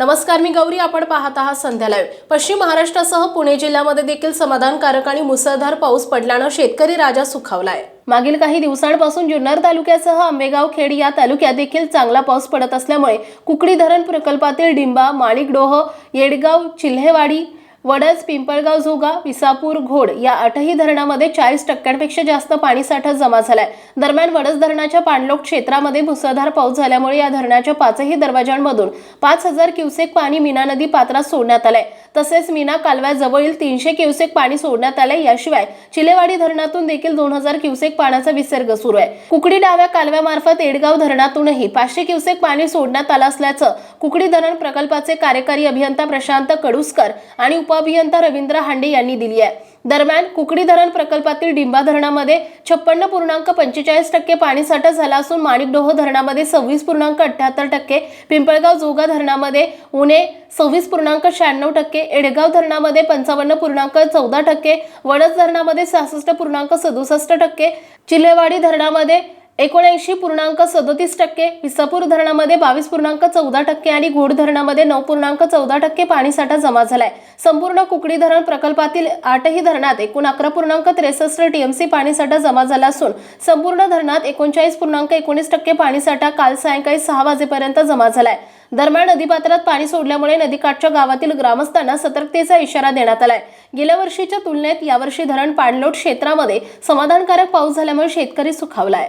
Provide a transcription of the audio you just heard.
नमस्कार मी गौरी. आपण पाहत आहात संध्या लाईव्ह पश्चिम महाराष्ट्रासह पुणे जिल्ह्यामध्ये देखील समाधानकारक आणि मुसळधार पाऊस पडल्यानं शेतकरी राजा सुखावलाय. मागील काही दिवसांपासून जुन्नर तालुक्यासह आंबेगाव खेड या तालुक्यात देखील चांगला पाऊस पडत असल्यामुळे कुकडी धरण प्रकल्पातील डिंबा माणिकडोह येडगाव चिल्हेवाडी वडस पिंपळगाव झोगा विसापूर घोड या आठही धरणामध्ये चाळीस टक्क्यांपेक्षा जास्त पाणीसाठा जमा झालाय. दरम्यान वडस धरणाच्या पाणलोट क्षेत्रामध्ये मुसळधार पाऊस झाल्यामुळे या धरणाच्या पाचही दरवाजांमधून पाच हजार क्युसेक पाणी मीना नदी पात्रात सोडण्यात आलंय. तसेच मीना कालव्याजवळील तीनशे क्युसेक पाणी सोडण्यात आलंय. याशिवाय चिलेवाडी धरणातून देखील दोन हजार क्युसेक पाण्याचा विसर्ग सुरू आहे. कुकडी डाव्या कालव्यामार्फत एडगाव धरणातूनही पाचशे क्युसेक पाणी सोडण्यात आलं असल्याचं कुकडी धरण प्रकल्पाचे कार्यकारी अभियंता प्रशांत कडुसकर आणि उपअभियंता रवींद्र हांडे यांनी दिली आहे. दरम्यान कुकडी धरण प्रकल्पातील डिंबा धरणामध्ये छप्पन्न पूर्णांक पंचेचाळीस टक्के पाणीसाठा झाला असून माणिकडोह धरणामध्ये सव्वीस पूर्णांक अठ्याहत्तर टक्के पिंपळगाव जोगा धरणामध्ये उणे सव्वीस पूर्णांक शहाण्णव टक्के एडगाव धरणामध्ये पंचावन्न पूर्णांक चौदा टक्के वडस धरणामध्ये सहासष्ट पूर्णांक सदुसष्ट टक्के चिल्हेवाडी धरणामध्ये एकोणऐंशी पूर्णांक सदोतीस टक्के विसापूर धरणामध्ये बावीस पूर्णांक चौदा टक्के आणि घोड धरणामध्ये नऊ पूर्णांक चौदा टक्के पाणीसाठा जमा झालाय. संपूर्ण कुकडी धरण प्रकल्पातील आठही धरणात एकूण अकरा पूर्णांक त्रेसष्ट टीएमसी पाणीसाठा जमा झाला असून संपूर्ण धरणात एकोणचाळीस पूर्णांक एकोणीस टक्के पाणीसाठा काल सायंकाळी सहा वाजेपर्यंत जमा झालाय. दरम्यान नदीपात्रात पाणी सोडल्यामुळे नदीकाठच्या गावातील ग्रामस्थांना सतर्कतेचा इशारा देण्यात आलाय. गेल्या वर्षीच्या तुलनेत यावर्षी धरण पाणलोट क्षेत्रामध्ये समाधानकारक पाऊस झाल्यामुळे शेतकरी सुखावलाय.